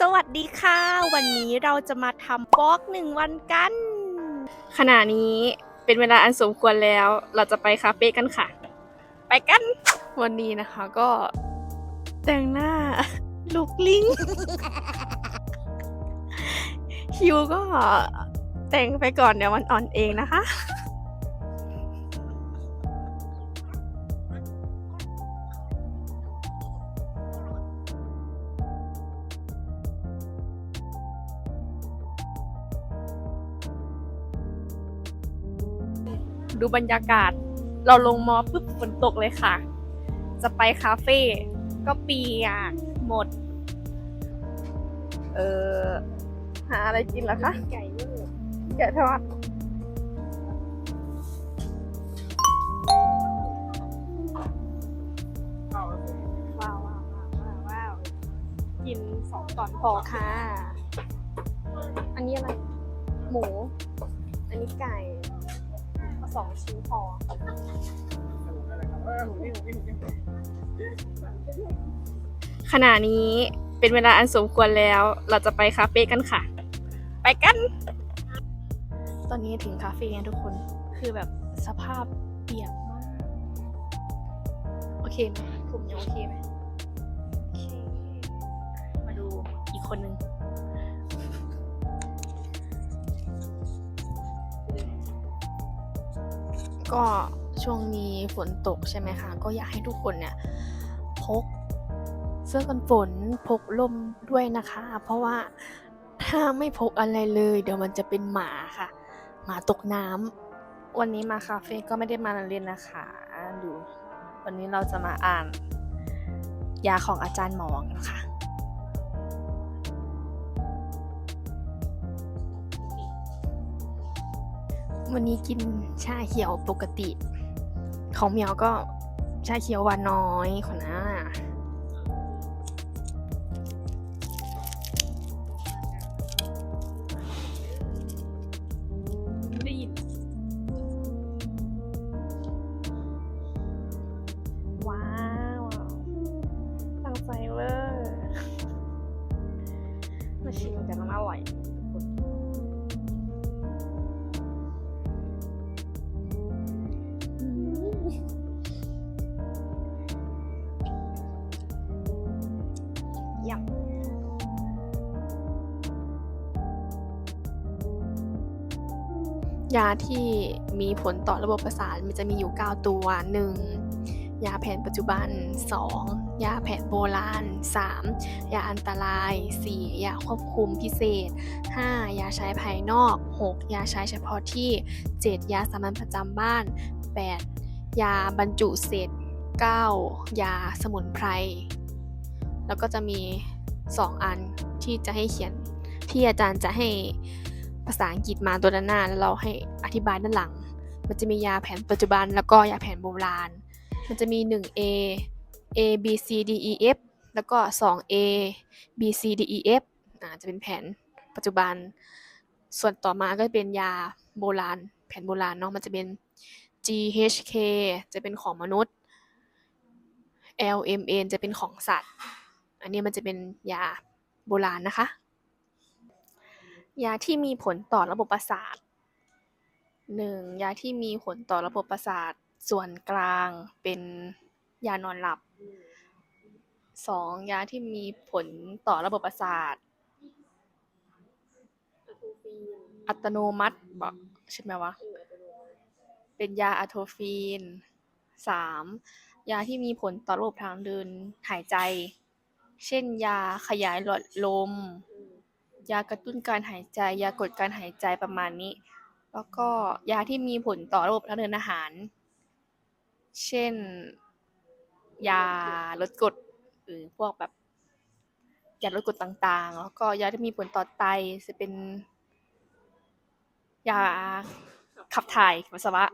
สวัสดีค่ะ วันนี้เราจะมาทำบล็อกหนึ่งวันกัน ขณะนี้เป็นเวลาอันสมควรแล้ว เราจะไปคาเฟ่กันค่ะ ไปกัน วันนี้นะคะก็ แต่งหน้าลูกลิงฮิวก็แต่งไปก่อนเดี๋ยวมันอ่อนเองนะคะ ดูบรรยากาศ เราลงมอปุ๊บฝนตกเลยค่ะ จะไปคาเฟ่ก็เปียกหมด เออหาอะไรกินล่ะคะไก่เยอแกะทอดว้าวว้าวว้าวว้าวกินสองตอนพอค่ะ อันนี้อะไร หมู อันนี้ไก่ สองชิ้นพอขณะนี้เป็นเวลาอันสมควรแล้ว เราจะไปคาเฟ่กันค่ะ ไปกัน ตอนนี้ถึงคาเฟ่กันทุกคน คือแบบสภาพเปียกมาก โอเคไหมผมยังโอเคไหมโอเค มาดูอีกคนนึง ก็ช่วงนี้ฝนตกใช่ไหมคะ ก็อยากให้ทุกคนเนี่ยพกเสื้อกันฝนพกล่มด้วยนะคะ เพราะว่าถ้าไม่พกอะไรเลย เดี๋ยวมันจะเป็นหมาค่ะ หมาตกน้ำวันนี้มาคาเฟ่ก็ไม่ได้มาเรียนนะคะดู วันนี้เราจะมาอ่านยาของอาจารย์หมองนะคะ วันนี้กินชาเขียวปกติ ของเมียวก็ชาเขียวหวานน้อยขอนะ ยาที่มีผลต่อระบบประสาทมันจะมีอยู่ 9 ตัว 1. ยาแผนปัจจุบัน 2. ยาแผนโบราณ 3. ยาอันตราย 4. ยาควบคุมพิเศษ 5. ยาใช้ภายนอก 6. ยาใช้เฉพาะที่ 7. ยาสามัญประจำบ้าน 8. ยาบรรจุเศษ 9. ยาสมุนไพร แล้วก็จะมี 2 อันที่จะให้เขียนที่อาจารย์จะให้ ภาษาอังกฤษมาตัวด้านหน้าแล้วเราให้อธิบายด้านหลัง มันจะมียาแผนปัจจุบันแล้วก็ยาแผนโบราณ มันจะมี 1A A B C D E F แล้วก็ 2A B C D E F อ่าจะเป็นแผนปัจจุบัน ส่วนต่อมาก็จะเป็นยาโบราณ แผนโบราณเนาะมันจะเป็น G H K จะเป็นของมนุษย์ L M N จะเป็นของสัตว์ อันนี้มันจะเป็นยาโบราณนะคะ ยาที่มีผลต่อระบบประสาทหนึ่งยาที่มีผลต่อระบบประสาทส่วนกลางเป็นยานอนหลับสองยาที่มีผลต่อระบบประสาท อัตโนมัติบอกใช่ไหมวะ เป็นยาอะโทฟีนสามยาที่มีผลต่อระบบทางเดินหายใจ เช่นยาขยายหลอดลม ยากระตุ้นการหายใจ ยากดการหายใจประมาณนี้ แล้วก็ยาที่มีผลต่อระบบทางเดินอาหาร เช่น ยาลดกรดหรือพวกแบบยาลดกรดต่างๆ แล้วก็ยาที่มีผลต่อไตจะเป็น ยาขับถ่ายปัสสาวะ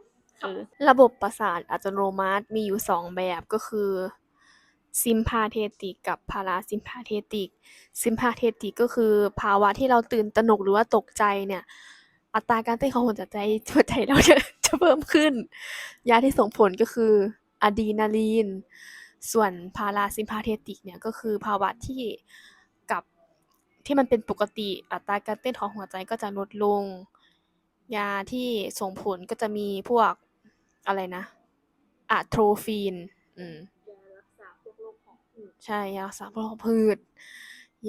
เออระบบประสาทอัตโนมัติมีอยู่สองแบบก็คือ ซิมพาเทติกกับพาราซิมพาเทติกซิมพาเทติกก็คือภาวะที่เราตื่นตระหนกหรือว่าตกใจเนี่ย อัตราการเต้นของหัวใจหัวใจเราเนี่ยจะเพิ่มขึ้น ยาที่ส่งผลก็คืออะดรีนาลีน ส่วนพาราซิมพาเทติกเนี่ยก็คือภาวะที่กับที่มันเป็นปกติอัตราการเต้นของหัวใจก็จะลดลง ยาที่ส่งผลก็จะมีพวกอะไรนะอะโทรฟีน อืม ใช่ยารักษาพวกหอบหืด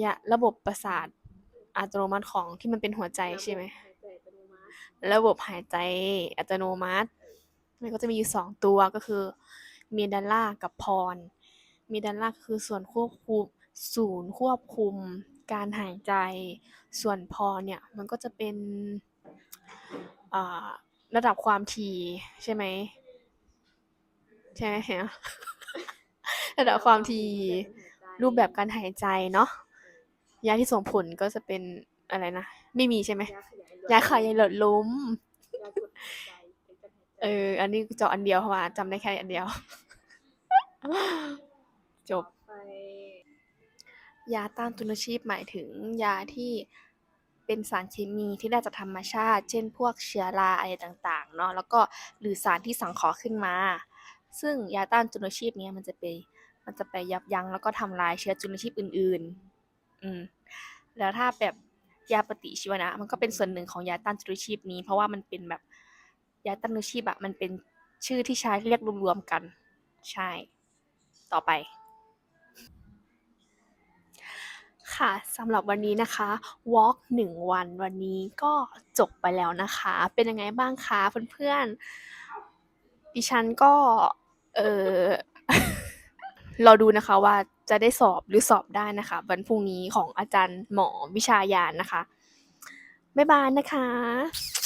ยาระบบประสาทอัตโนมัติของที่มันเป็นหัวใจใช่ไหมระบบหายใจอัตโนมัติระบบหายใจอัตโนมัติมันก็จะมีอยู่2ตัวก็คือ Medulla กับ Pons Medulla ก็คือส่วนควบคุมศูนย์ควบคุมการหายใจ ส่วน Pons เนี่ยมันก็จะเป็นอ่าระดับความถี่ใช่ไหมใช่ไหม ระดับความถี่รูปแบบการหายใจเนาะยาที่ส่งผลก็จะเป็นอะไรนะ ไม่มีใช่ไหมยาขยายหลอดยาขยายหลอดลมยากดหายใจเป็นการหายใจเออ อันนี้เจาะอันเดียวเพราะว่าจำได้แค่อันเดียว จบไปยาต้านจุลชีพหมายถึง ยาที่เป็นสารเคมีที่ได้จากธรรมชาติ เช่น พวกเชื้อราอะไรต่างๆ เนาะแล้วก็หรือสารที่สังเคราะห์ขึ้นมา ซึ่งยาต้านจุลชีพเนี้ยมันจะไป มันจะไปยับยั้งแล้วก็ทำลายเชื้อจุลชีพอื่น ๆ อืม แล้วถ้าแบบยาปฏิชีวนะ มันก็เป็นส่วนหนึ่งของยาต้านจุลชีพนี้ เพราะว่ามันเป็นแบบยาต้านจุลชีพอะมันเป็นชื่อที่ใช้เรียกรวมๆกัน ใช่ ต่อไป ค่ะสำหรับวันนี้นะคะวอล์ก1วันวันนี้ก็จบไปแล้วนะคะ เป็นยังไงบ้างคะเพื่อนๆดิฉันก็ รอดูนะคะว่าจะได้สอบหรือสอบได้นะคะ วันพรุ่งนี้ของอาจารย์หมอวิชาญาณนะคะ บ๊ายบายนะคะ